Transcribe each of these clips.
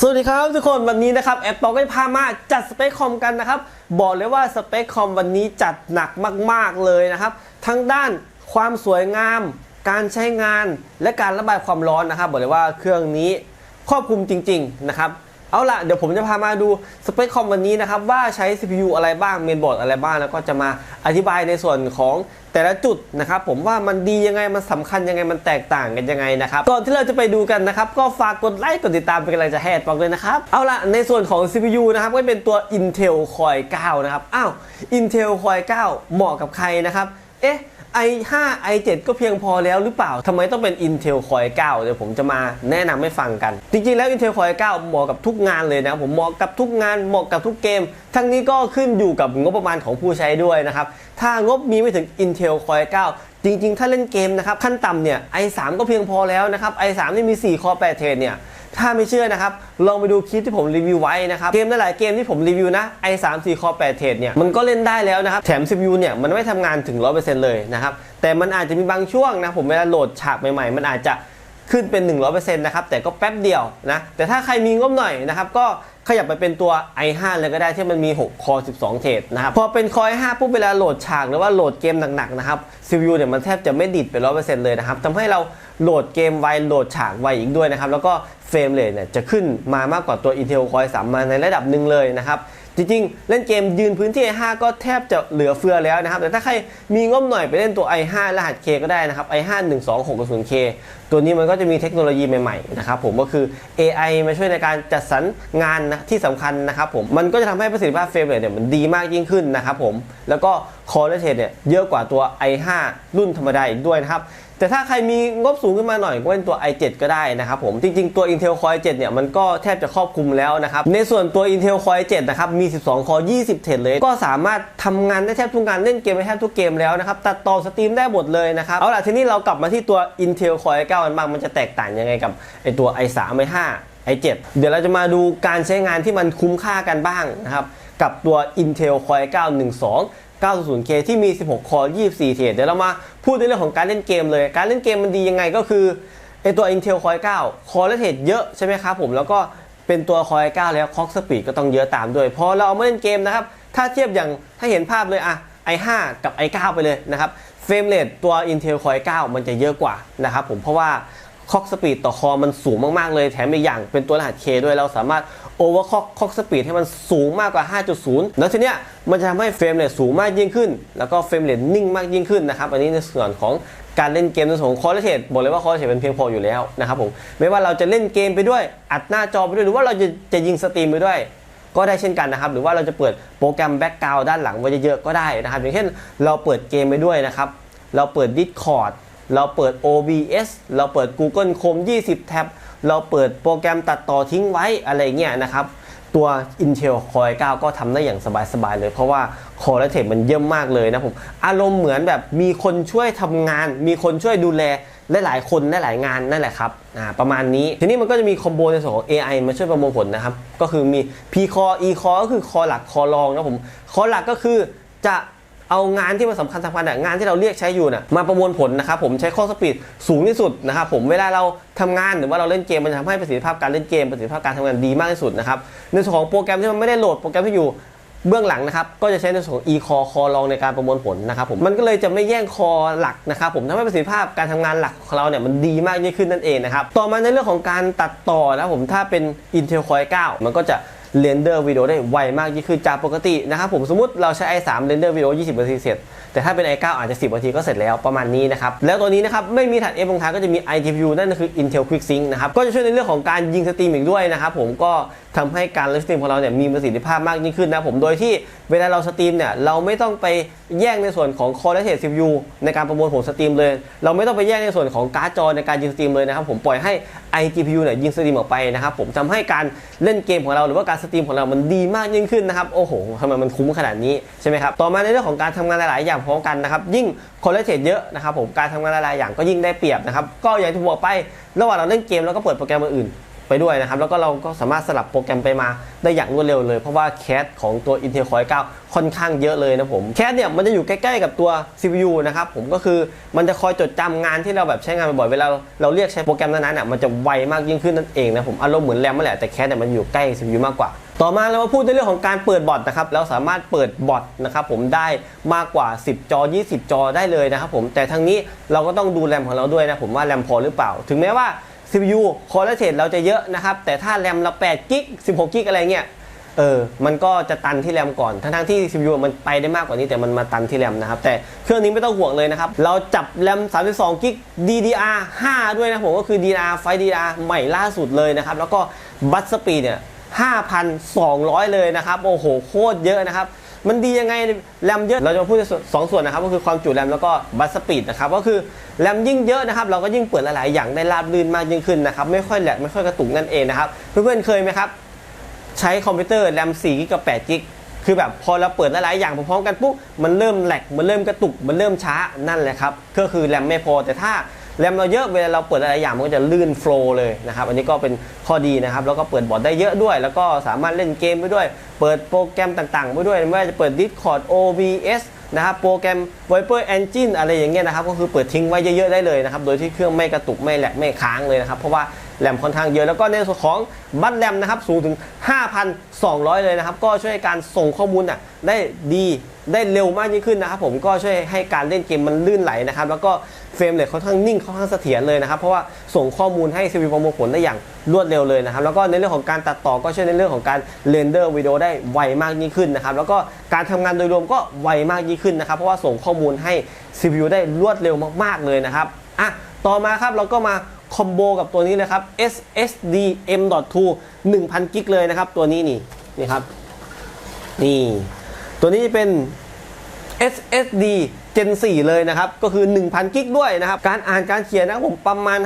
สวัสดีครับทุกคนวันนี้นะครับแอปบอกได้พามาจัดสเปคคอมกันนะครับ บอกเลยว่าสเปคคอมวันนี้จัดหนักมาก ๆ เลยนะครับ ทั้งด้านความสวยงาม การใช้งานและการระบายความร้อนนะครับ บอกเลยว่าเครื่องนี้ครอบคลุมจริง ๆ นะครับ เอาล่ะ เดี๋ยวผมจะพามาดูสเปคคอมวันนี้นะครับ ว่าใช้ CPU อะไรบ้างเมนบอร์ดอะไรบ้าง แล้วก็จะมาอธิบายในส่วนของแต่ละจุดนะครับ ผมว่ามันดียังไง มันสำคัญยังไงมันแตกต่างกันยังไงนะครับ ก่อนที่เราจะไปดูกันนะครับ ก็ฝากกดไลค์ กดติดตามเป็นกำลังใจให้แอดบอกเลยนะครับ เอาล่ะ ในส่วนของ CPU นะครับ ก็เป็นตัว Intel Core i9 นะครับ อ้าว Intel Core i9 เหมาะกับใครนะครับ เอ๊ะ i5 i7 ก็เพียงพอแล้วหรือเปล่าทำไมต้องเป็น Intel Core 9 เดี๋ยวผมจะมาแนะนำให้ฟังกัน จริงๆแล้ว Intel Core 9 เหมาะกับทุกงานเลยนะ ผมเหมาะกับทุกงานเหมาะกับทุกเกม ทั้งนี้ก็ขึ้นอยู่กับงบประมาณของผู้ใช้ด้วยนะครับ ถ้างบมีไม่ถึง Intel Core 9จริงๆ ถ้าเล่นเกมนะครับ ขั้นต่ำเนี่ย i3 ก็เพียงพอแล้วนะครับ i3 นี่มี4 Core 8 t h r e เนี่ย ถ้าไม่เชื่อนะครับ ลองไปดูคลิปที่ผมรีวิวไว้นะครับ เกมหลายเกมที่ผมรีวิวนะ i3 4 Core 8 Thread เนี่ย มันก็เล่นได้แล้วนะครับ แถม CPU เนี่ย มันไม่ทำงานถึง 100%เลยนะครับ แต่มันอาจจะมีบางช่วงนะ ผมเวลาโหลดฉากใหม่ๆ มันอาจจะขึ้นเป็น 100%นะครับ แต่ก็แป๊บเดียวนะ แต่ถ้าใครมีงบหน่อยนะครับ ก็ ขยับไปเป็นตัว i5 เลยก็ได้ที่มันมี 6 คอ 12 เทรดนะครับ พอเป็นคอ i5 ปุ๊บเวลาโหลดฉากหรือว่าโหลดเกมหนักๆนะครับ CPU เนี่ยมันแทบจะไม่ดิดไป 100%เลยนะครับทำให้เราโหลดเกมไวโหลดฉากไวอีกด้วยนะครับ แล้วก็เฟรมเรทเนี่ยจะขึ้นมามากกว่าตัว Intel Core i3 มาในระดับหนึ่งเลยนะครับ จริงๆ เล่นเกมยืนพื้นที่ i5 ก็แทบจะเหลือเฟือแล้วนะครับ แต่ถ้าใครมีงบหน่อยไปเล่นตัว i5 รหัส K ก็ได้นะครับ i5 12600K ตัวนี้มันก็จะมีเทคโนโลยีใหม่ๆนะครับผมก็คือ AI มาช่วยในการจัดสรรงานนะที่สำคัญนะครับผมมันก็จะทำให้ประสิทธิภาพเฟรมเรทเนี่ยมันดีมากยิ่งขึ้นนะครับผมแล้วก็คอร์เรเทเนี่ยเยอะกว่าตัว i5 รุ่นธรรมดาอีกด้วยนะครับ แต่ถ้าใครมีงบสูงขึ้นมาหน่อยก็เป็นตัว i7 ก็ได้นะครับผม จริงๆ ตัว Intel Core i7 เนี่ยมันก็แทบจะครอบคลุมแล้วนะครับ ในส่วนตัว Intel Core i7 นะครับ มี 12 คอ 20 เทรดเลย ก็สามารถทำงานได้แทบทุกงาน เล่นเกมได้แทบทุกเกมแล้วนะครับ ตัดต่อสตรีมได้หมดเลยนะครับ เอาล่ะ ทีนี้เรากลับมาที่ตัว Intel Core i9 กันบ้าง มันจะแตกต่างยังไงกับไอตัว i3 i5 i7 เดี๋ยวเราจะมาดูการใช้งานที่มันคุ้มค่ากันบ้างนะครับกับตัว Intel Core i9 12 900K ที่มี 16 คอร์24 เทรดเดี๋ยวเรามาพูดในเรื่องของการเล่นเกมเลย การเล่นเกมมันดียังไงก็คือไอตัว Intel Core 9 คอร์และเทรดเยอะใช่ไหมครับผมแล้วก็เป็นตัว Core 9 แล้วคล็อกสปีดก็ต้องเยอะตามด้วย พอเราเอามาเล่นเกมนะครับ ถ้าเทียบอย่างถ้าเห็นภาพเลยอะ i5 กับ i9 ไปเลยนะครับเฟรมเรทตัว Intel Core 9 มันจะเยอะกว่านะครับผมเพราะว่าคล็อกสปีดต่อคอมันสูงมาก ๆ เลย แถมอีกอย่างเป็นตัวรหัส K ด้วยเราสามารถ โอเวอร์คล็อกคล็อกสปีดให้มันสูงมากกว่า 5.0 แล้วทีเนี้ยมันจะทำให้เฟรมเรทสูงมากยิ่งขึ้น แล้วก็เฟรมเรทนิ่งมากยิ่งขึ้นนะครับ อันนี้ในส่วนของการเล่นเกมในส่วนของคอร์เทสบอกเลยว่าคอร์เทสเป็นเพียงพออยู่แล้วนะครับผมไม่ว่าเราจะเล่นเกมไปด้วย อัดหน้าจอไปด้วย หรือว่าเราจะจะยิงสตรีมไปด้วยก็ได้เช่นกันนะครับ หรือว่าเราจะเปิดโปรแกรมแบ็กกราวด้านหลังไว้เยอะๆก็ได้นะครับ อย่างเช่นเราเปิดเกมไปด้วยนะครับ เราเปิด Discord เราเปิด OBS เราเปิด Google Chrome 20 แท็บ เราเปิดโปรแกรมตัดต่อทิ้งไว้อะไรเงี้ยนะครับ ตัว Intel Core i9 ก็ทำได้อย่างสบายๆเลย เพราะว่า Core และ Thread มันเยี่ยมมากเลยนะผม อารมณ์เหมือนแบบมีคนช่วยทำงาน มีคนช่วยดูแลหลายๆคนหลายๆงานนั่นแหละครับอ่าประมาณนี้ทีนี้มันก็จะมีคอมโบในส่วนของ AI มาช่วยประมวลผลนะครับ ก็คือมี P Core E Core ก็คือ Core หลัก Core รองนะผม Core หลักก็คือจะ เอางานที่มันสำคัญสำคัญอะงานที่เราเรียกใช้อยู่น่ะมาประมวลผลนะครับผมใช้ข้อสปีดสูงที่สุดนะครับผมเวลาเราทำงานหรือว่าเราเล่นเกมมันจะทำให้ประสิทธิภาพการเล่นเกมประสิทธิภาพการทำงานดีมากที่สุดนะครับในส่วนของโปรแกรมที่มันไม่ได้โหลดโปรแกรมที่อยู่เบื้องหลังนะครับก็จะใช้ในส่วนของ e-core core รองในการประมวลผลนะครับผมมันก็เลยจะไม่แย่งคอหลักนะครับผมทำให้ประสิทธิภาพการทำงานหลักของเราเนี่ยมันดีมากยิ่งขึ้นนั่นเองนะครับต่อมาในเรื่องของการตัดต่อนะผมถ้าเป็น Intel Core i9 มันก็จะเรนเดอร์วิดีโอได้ไวมากยิ่งขึ้นจากปกตินะครับผมสมมติเราใช้ i3 เรนเดอร์วิดีโอ20นาทีเสร็จ แต่ถ้าเป็น i9 อาจจะ 10นาทีก็เสร็จแล้วประมาณนี้นะครับ แล้วตัวนี้นะครับ ไม่มีถัด F ลงท้ายก็จะมี iGPU นั่นก็คือ Intel QuickSync นะครับ ก็จะช่วยในเรื่องของการยิงสตรีมอีกด้วยนะครับผมก็ทำให้การไลฟ์สตรีมของเราเนี่ยมีประสิทธิภาพมากยิ่งขึ้นนะผมโดยที่เวลาเราสตรีมเนี่ยเราไม่ต้องไปแย่งในส่วนของ Core และ Thread CPU ในการประมวลผลสตรีมเลย เราไม่ต้องไปแย่งในส่วนของการ์ดจอในการยิงสตรีมเลยนะครับ ผมปล่อยให้ iGPU เนี่ยยิงสตรีมออกไปนะครับ ผมทำให้การเล่นเกมของเราหรือว่าการสตรีมของเรามันดีมากยิ่งขึ้นนะครับ โอ้โหทำไมมันคุ้มขนาดนี้ใช่ไหมครับ ต่อมาในเรื่องของการทำงานหลาย ๆ อย่างพร้อมกันนะครับ ยิ่งคอลเลเทตเยอะนะครับผม การทำงานหลาย ๆ อย่างก็ยิ่งได้เปรียบนะครับ ก็อย่างที่บอกไป ระหว่างเราเล่นเกมแล้วก็เปิดโปรแกรมอื่น ไปด้วยนะครับ แล้วก็เราก็สามารถสลับโปรแกรมไปมาได้อย่างรวดเร็วเลย เพราะว่าแคสของตัว Intel Core i9 ค่อนข้างเยอะเลยนะผมแคสเนี่ยมันจะอยู่ใกล้ๆกับตัว CPU นะครับผมก็คือมันจะคอยจดจำงานที่เราแบบใช้งานบ่อยๆเวลาเราเรียกใช้โปรแกรมนั้นๆอะมันจะไวมากยิ่งขึ้นนั่นเองนะผมอารมณ์เหมือนแรมนั่นแหละแต่แคสเนี่ยมันอยู่ใกล้ CPU มากกว่าต่อมาเรามาพูดในเรื่องของการเปิดบอทนะครับเราสามารถเปิดบอทนะครับผมได้มากกว่า 10 จอ 20 จอได้เลยนะครับผมแต่ทั้งนี้เราก็ต้องดูแรมของเราด้วยนะผมว่าแรมพอหรือเปล่า ถึงแม้ว่า CPU คอร์เรเทเราจะเยอะนะครับ แต่ถ้าแรมเรา8กิก16กิกอะไรเงี้ยเออ มันก็จะตันที่แรมก่อน ทั้งๆที่ CPU มันไปได้มากกว่านี้แต่มันมาตันที่แรมนะครับ แต่เครื่องนี้ไม่ต้องห่วงเลยนะครับ เราจับแรม32กิก DDR 5 ด้วยนะผมก็คือ DDR ไฟ DDR ใหม่ล่าสุดเลยนะครับ แล้วก็บัตสปีดเนี่ย 5,200 เลยนะครับ โอ้โห โคตรเยอะนะครับ มันดียังไงแรมเยอะเราจะพูดสองส่วนนะครับก็คือความจุแรมแล้วก็บัตสปีดนะครับก็คือแรมยิ่งเยอะนะครับเราก็ยิ่งเปิดหลายๆอย่างได้ราบรื่นมากยิ่งขึ้นนะครับไม่ค่อยแหลกไม่ค่อยกระตุกนั่นเองนะครับเพื่อนๆเคยไหมครับใช้คอมพิวเตอร์แรม4กิกกับ8กิกคือแบบพอเราเปิดหลายๆอย่างพร้อมๆกันปุ๊บมันเริ่มแหลกมันเริ่มกระตุกมันเริ่มช้านั่นแหละครับก็คือแรมไม่พอแต่ถ้า แรมเราเยอะเวลาเราเปิดอะไรอย่างมันก็จะลื่นโฟล์เลยนะครับ อันนี้ก็เป็นข้อดีนะครับ แล้วก็เปิดบอร์ดได้เยอะด้วย แล้วก็สามารถเล่นเกมไปด้วย เปิดโปรแกรมต่างๆไปด้วยไม่ว่าจะเปิด Discord OBS นะครับโปรแกรม Viper Engine อะไรอย่างเงี้ยนะครับ ก็คือเปิดทิ้งไว้เยอะๆได้เลยนะครับ โดยที่เครื่องไม่กระตุกไม่แหลกไม่ค้างเลยนะครับ เพราะว่า แรมค่อนข้างเยอะแล้วก็ในส่วนของบัตรแรมนะครับสูงถึง 5,200 เลยนะครับ ก็ช่วยการส่งข้อมูลอะได้ดีได้เร็วมากยิ่งขึ้นนะครับผมก็ช่วยให้การเล่นเกมมันลื่นไหลนะครับแล้วก็เฟรมเรทค่อนข้างนิ่งค่อนข้างเสถียรเลยนะครับ เพราะว่าส่งข้อมูลให้ CPU ประมวลผลได้อย่างรวดเร็วเลยนะครับ แล้วก็ในเรื่องของการตัดต่อก็ช่วยในเรื่องของการเรนเดอร์วิดีโอได้ไวมากยิ่งขึ้นนะครับแล้วก็การทำงานโดยรวมก็ไวมากยิ่งขึ้นนะครับ เพราะว่าส่งข้อมูลให้ CPU ได้รวดเร็วมากๆเลยนะครับอะต่อมาครับเราก็มา คอมโบกับตัวนี้เลยครับ SSD M.2 1000 กิกเลยนะครับ ตัวนี้นี่นี่ครับนี่ตัวนี้เป็น SSD Gen 4 เลยนะครับ ก็คือ 1,000 กิกด้วยนะครับ การอ่านการเขียนนะผมประมาณ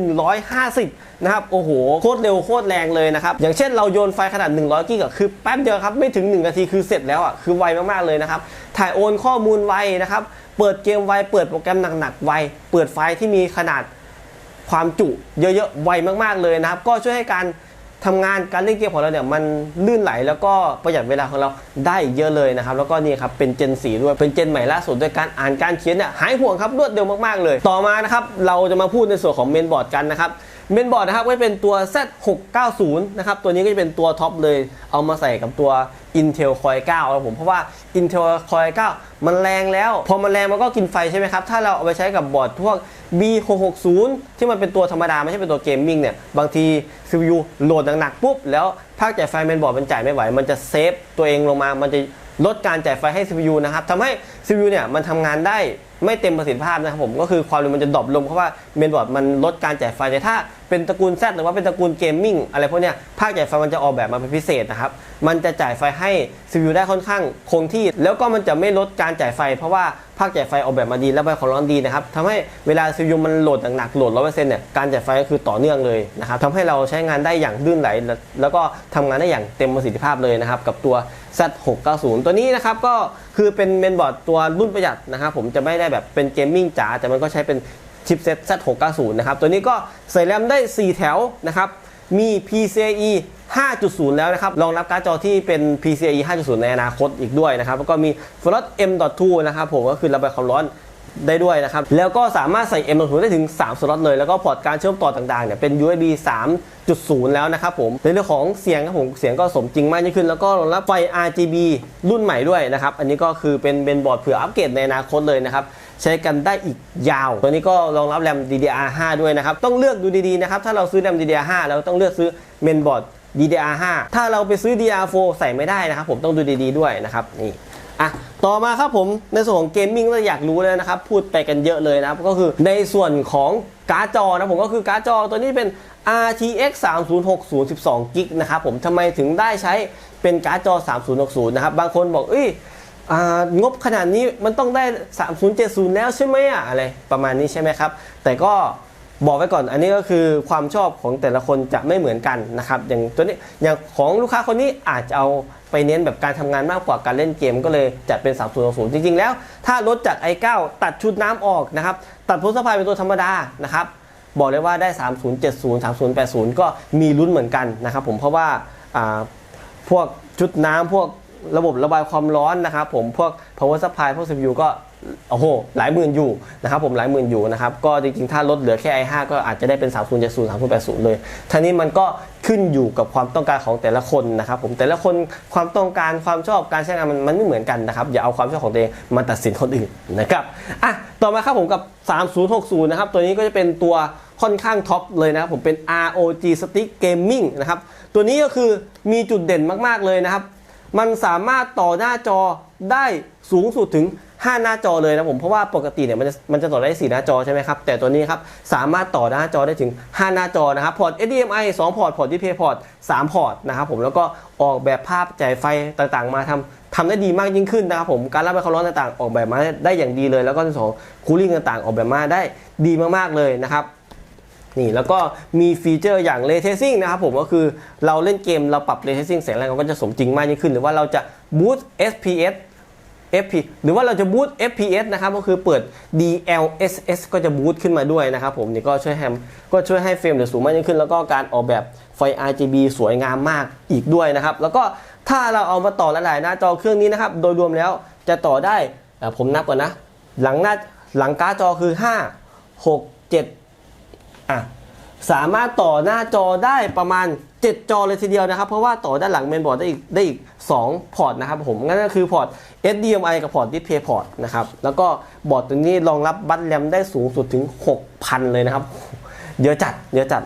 5,150 นะครับ โอ้โห โคตรเร็วโคตรแรงเลยนะครับ อย่างเช่นเราโยนไฟล์ขนาด 100 กิกอะคือแป๊บเดียวครับ ไม่ถึง 1 นาทีคือเสร็จแล้วอะ คือไวมาก ๆ เลยนะครับ ถ่ายโอนข้อมูลไวนะครับ เปิดเกมไว เปิดโปรแกรมหนัก ๆ ไว เปิดไฟล์ที่มีขนาด ความจุเยอะๆไวมากๆเลยนะครับ ก็ช่วยให้การทำงานการเล่นเกมของเราเนี่ยมันลื่นไหลแล้วก็ประหยัดเวลาของเราได้เยอะเลยนะครับ แล้วก็นี่ครับเป็นเจนสีด้วยเป็นเจนใหม่ล่าสุดด้วยการอ่านการเขียนเนี่ยหายห่วงครับรวดเร็วมากๆเลย ต่อมานะครับเราจะมาพูดในส่วนของเมนบอร์ดกันนะครับเมนบอร์ดนะครับก็เป็นตัว Z690 นะครับตัวนี้ก็จะเป็นตัวท็อปเลยเอามาใส่กับตัว Intel Core i9 ครับผมเพราะว่า Intel Core i9 มันแรงแล้ว พอมันแรงมันก็กินไฟใช่ไหมครับ ถ้าเราเอาไปใช้กับบอร์ดพวก B660 ที่มันเป็นตัวธรรมดา ไม่ใช่เป็นตัวเกมมิ่งเนี่ย บางที CPU โหลดหนักๆปุ๊บ แล้วภาคจ่ายไฟเมนบอร์ดมันจ่ายไม่ไหว มันจะเซฟตัวเองลงมามันจะ ลดการจ่ายไฟให้ CPU นะครับทำให้ CPU เนี่ยมันทำงานได้ไม่เต็มประสิทธิภาพนะครับผมก็คือความเร็วมันจะดรอปลงเพราะว่าเมนบอร์ดมันลดการจ่ายไฟแต่ถ้าเป็นตระกูล Z หรือว่าเป็นตระกูลเกมมิ่งอะไรพวกเนี้ยภาคจ่ายไฟมันจะออกแบบมาเป็นพิเศษนะครับ มันจะจ่ายไฟให้ CPU ได้ค่อนข้างคงที่ แล้วก็มันจะไม่ลดการจ่ายไฟ เพราะว่าภาคจ่ายไฟออกแบบมาดีแล้วใบของร้อนดีนะครับทำให้เวลา CPU มันโหลดหนักๆโหลด100%เซ็นต์เนี่ยการจ่ายไฟก็คือต่อเนื่องเลยนะครับทำให้เราใช้งานได้อย่างลื่นไหล แล้วก็ทำงานได้อย่างเต็มประสิทธิภาพเลยนะครับกับตัว Z690 ตัวนี้นะครับก็คือเป็นเมนบอร์ดตัวรุ่นประหยัดนะครับผมจะไม่ได้แบบเป็นเกมมิ่งจ๋าแต่มันก็ใช้เป็นชิปเซ็ต Z690 นะครับตัวนี้ก็ใส่แรมได้ 4 แถวนะครับมี PCIe 5.0 แล้วนะครับ รองรับการ์ดจอที่เป็น PCIe 5.0 ในอนาคตอีกด้วยนะครับ แล้วก็มี f l o t M.2 นะครับผมก็คือระบายความร้อน ได้ด้วยนะครับ แล้วก็สามารถใส่ M.2 ได้ถึง 3 สล็อตเลย แล้วก็พอร์ตการเชื่อมต่อต่างๆเนี่ยเป็น USB 3.0 แล้วนะครับผมในเรื่องของเสียงครับผมเสียงก็สมจริงมากยิ่งขึ้น แล้วก็รองรับไฟ RGB รุ่นใหม่ด้วยนะครับ อันนี้ก็คือเป็นเบนบอร์ดเผื่ออัปเกรดในอนาคตเลยนะครับใช้กันได้อีกยาว ตัวนี้ก็รองรับแรม DDR5 ด้วยนะครับ ต้องเลือกดูดีๆนะครับ ถ้าเราซื้อแรม DDR5 เราต้องเลือกซื้อเมนบอร์ด DDR5 ถ้าเราไปซื้อ DDR4 ใส่ไม่ได้นะครับ ผมต้องดูดีๆด้วยนะครับนี่ อะต่อมาครับผมในส่วนของเกมมิ่งเราอยากรู้เลยนะครับ พูดไปกันเยอะเลยนะก็คือในส่วนของการ์ดจอนะผมก็คือการ์ดจอตัวนี้เป็น RTX 3060 12 g b นะครับผมทำไมถึงได้ใช้เป็นการ์ดจอ 3060 นะครับ บางคนบอกเอ้ยงบขนาดนี้มันต้องได้ 3070 แล้วใช่ไหมอะอะไรประมาณนี้ใช่ไหมครับ แต่ก็บอกไว้ก่อนอันนี้ก็คือความชอบของแต่ละคนจะไม่เหมือนกันนะครับ อย่างตัวนี้อย่างของลูกค้าคนนี้อาจจะเอา ไปเน้นแบบการทำงานมากกว่าการเล่นเกมก็เลยจัดเป็น 3060จริง ๆ แล้ว ถ้าลดจาก i9 ตัดชุดน้ำออกนะครับตัดพุทธภายเป็นตัวธรรมดานะครับบอกเลยว่าได้ 3070 3080 ก็มีลุ้นเหมือนกันนะครับผมเพราะว่าพวกชุดน้ำพวกระบบระบายความร้อนนะครับผมพวก power supply พวก CPU ก็ โอ้โหหลายหมื่นอยู่นะครับผมหลายหมื่นอยู่นะครับก็จริงๆ ถ้าลดเหลือแค่ i5 ก็อาจจะได้เป็น 3070 3080 เลยท่านี้มันก็ขึ้นอยู่กับความต้องการของแต่ละคนนะครับผมแต่ละคนความต้องการความชอบการใช้งานมันมันไม่เหมือนกันนะครับอย่าเอาความชอบของตัวเองมาตัดสินคนอื่นนะครับอะต่อมาครับผมกับ 3060 นะครับตัวนี้ก็จะเป็นตัวค่อนข้างท็อปเลยนะครับผมเป็น ROG Stick Gaming นะครับตัวนี้ก็คือมีจุดเด่นมากๆเลยนะครับมันสามารถต่อหน้าจอได้สูงสุดถึง 5 หน้าจอเลยนะผมเพราะว่าปกติเนี่ยมันจะมันจะต่อได้ 4 หน้าจอใช่ไหมครับ แต่ตัวนี้ครับสามารถต่อหน้าจอได้ถึง 5 หน้าจอนะครับพอร์ต HDMI 2 พอร์ต พอร์ต Display พอร์ต3พอร์ตนะครับผมแล้วก็ออกแบบภาพจ่ายไฟต่างๆ มาทำทำได้ดีมากยิ่งขึ้นนะครับผมการรับความร้อนต่างๆ ออกแบบมาได้อย่างดีเลย แล้วก็สองคูลิ่งต่างๆ ออกแบบมาได้ดีมากๆเลยนะครับนี่แล้วก็มีฟีเจอร์อย่าง Ray Tracing นะครับผมก็คือเราเล่นเกมเราปรับ Ray Tracing แสงแรงก็จะสมจริงมากยิ่งขึ้น หรือว่าเราจะ Boost FPS FP หรือว่าเราจะ Boost FPS นะครับก็คือเปิด DLSS ก็จะ Boost ขึ้นมาด้วยนะครับผมนี่ก็ช่วยให้ก็ช่วยให้เฟรมเรทสูงมากยิ่งขึ้น แล้วก็การออกแบบไฟ RGB สวยงามมากอีกด้วยนะครับ แล้วก็ถ้าเราเอามาต่อหลายๆหน้าจอเครื่องนี้นะครับ โดยรวมแล้วจะต่อได้ผมนับก่อนนะ หลังหน้าหลังการ์ดจอคือ 5 6 7อะสามารถต่อหน้าจอได้ประมาณ 7 จอเลยทีเดียวนะครับ เพราะว่าต่อด้านหลังเมนบอร์ดได้อีกได้อีก 2 พอร์ตนะครับผมงั้นก็คือพอร์ต HDMI กับพอร์ต Display Port นะครับแล้วก็บอร์ดตัวนี้รองรับบัตแรมได้สูงสุดถึง 6,000 เลยนะครับ เยอะจัดเยอะจัด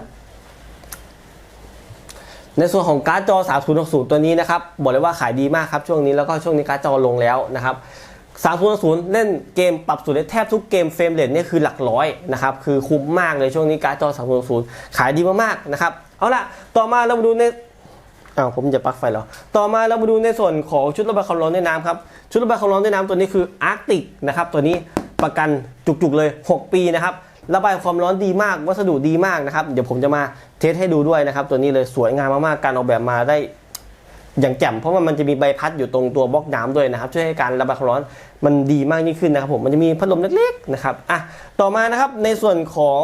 ในส่วนของการ์ดจอ 3060 ตัวนี้นะครับ บอกเลยว่าขายดีมากครับช่วงนี้แล้วก็ช่วงนี้การ์ดจอลงแล้วนะครับ3060 เล่นเกมปรับสูตรได้แทบทุกเกมเฟรมเรทนี่คือหลักร้อยนะครับคือคุ้มมากเลยช่วงนี้การ์ดจอ3060 ขายดีมากๆนะครับ เอาละต่อมาเรามาดูในอ้าวผมจะปลั๊กไฟแล้วต่อมาเรามาดูในส่วนของชุดระบายความร้อนด้วยน้ำครับ ชุดระบายความร้อนด้วยน้ำตัวนี้คือ Arctic นะครับ ตัวนี้ประกันจุกๆเลย 6 ปีนะครับ ระบายความร้อนดีมาก วัสดุดีมากนะครับ เดี๋ยวผมจะมาเทสให้ดูด้วยนะครับ ตัวนี้เลยสวยงามมากๆ การออกแบบมาได้อย่างแจ่มเพราะว่ามันจะมีใบพัดอยู่ตรงตัวบล็อกน้ำด้วยนะครับ ช่วยให้การระบายความร้อนมันดีมากยิ่งขึ้นนะครับผมมันจะมีพัดลมเล็กๆนะครับอะต่อมานะครับในส่วนของ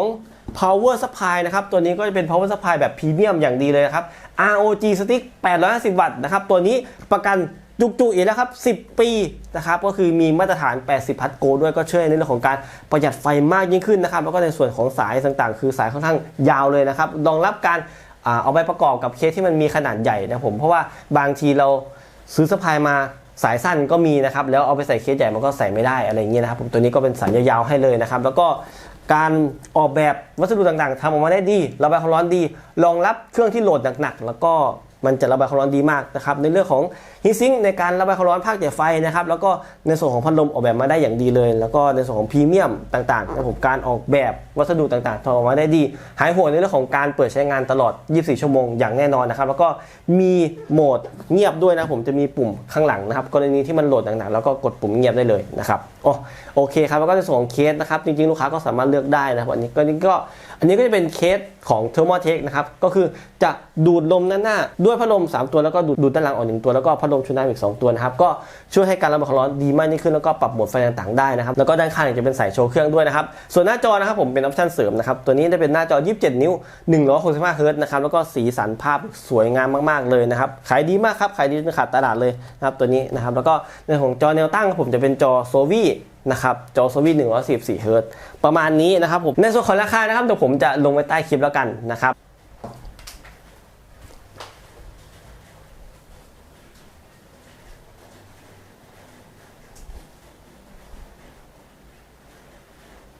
power supply นะครับตัวนี้ก็จะเป็น power supply แบบพรีเมียมอย่างดีเลยนะครับ ROG Stick 850 วัตต์นะครับตัวนี้ประกันจุกๆอีกแล้วครับ 10 ปีนะครับก็คือมีมาตรฐาน 80 พัทโกด้วยก็ช่วยในเรื่องของการประหยัดไฟมากยิ่งขึ้นนะครับ แล้วก็ในส่วนของสายต่างๆ คือสายค่อนข้างยาวเลยนะครับรองรับการเอาไปประกอบกับเคสที่มันมีขนาดใหญ่นะผมเพราะว่าบางทีเราซื้อสะพายมา สายสั้นก็มีนะครับ แล้วเอาไปใส่เคสใหญ่มันก็ใส่ไม่ได้อะไรอย่างเงี้ยนะครับผมตัวนี้ก็เป็นสายยาวๆให้เลยนะครับ แล้วก็การออกแบบวัสดุต่างๆทำออกมาได้ดีระบายความร้อนดีรองรับเครื่องที่โหลดหนักๆแล้วก็ มันจะระบายความร้อนดีมากนะครับในเรื่องของฮีซิงในการระบายความร้อนภาคจ่ายไฟนะครับแล้วก็ในส่วนของพัดลมออกแบบมาได้อย่างดีเลย แล้วก็ในส่วนของพรีเมียมต่างๆนะครับการออกแบบวัสดุต่างๆทำออกมาได้ดี หายห่วงในเรื่องของการเปิดใช้งานตลอด 24 ชั่วโมงอย่างแน่นอนนะครับแล้วก็มีโหมดเงียบด้วยนะผมจะมีปุ่มข้างหลังนะครับกรณีที่มันโหลดหนักๆแล้วก็กดปุ่มเงียบได้เลยนะครับโอโอเคครับแล้วก็ในส่วนของเคสนะครับจริงๆลูกค้าก็สามารถเลือกได้นะครับอันนี้ก็นี่ก็ อันนี้ก็จะเป็นเคสของ t h e r m o t e c h นะครับ ก็คือจะดูดลมด้านหน้า ด้วยพัดลม 3 ตัวแล้วก็ดูดด้านหลังออกหนึ่งตัวแล้วก็พัดลมชุดน้ำอีก 2 ตัวนะครับ ก็ช่วยให้การระบายความร้อนดีมากยิ่งขึ้นแล้วก็ปรับโหมดไฟต่างๆได้นะครับ แล้วก็ด้านข้างจะเป็นสายโชว์เครื่องด้วยนะครับ ส่วนหน้าจอนะครับผมเป็นออปชั่นเสริมนะครับ ตัวนี้จะเป็นหน้าจอ 27 นิ้ว 165เฮิร์ตซ์นะครับ แล้วก็สีสันภาพสวยงามมากๆเลยนะครับ ขายดีมากครับ ขายดีจนขาดตลาดเลยนะครับตัวนี้นะครับ แล้วก็ในของจอแนวตั้งผมจะเป็นจอโซวี่ นะครับจอโซวี่144เฮิร์ตซ์ประมาณนี้นะครับผมในส่วนของราคานะครับเดี๋ยวผมจะลงไว้ใต้คลิปแล้วกันนะครับ